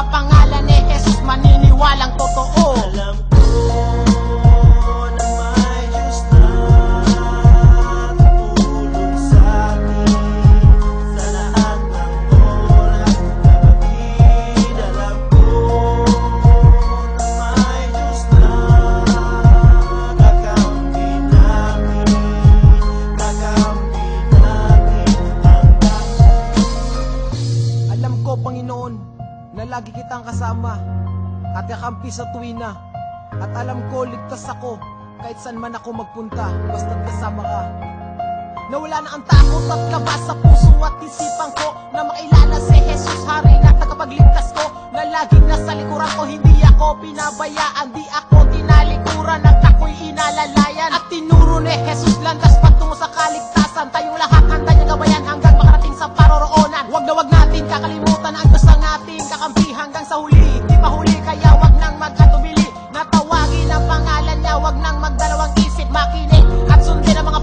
usapan Lagi kitang kasama at kakampi sa tuwina. At alam ko, ligtas ako kahit saan man ako magpunta, basta't kasama ka. Nawala na ang takot at kaba sa puso at isipan ko na makilala si Jesus Hari na tagapagligtas ko na laging nasa likuran ko, hindi ako pinabayaan, di ako mahuli Di mahuli kaya wag nang magkatubili Natawagin ang pangalan niya Wag nang magdalawang isip Makinig at sundin ang mga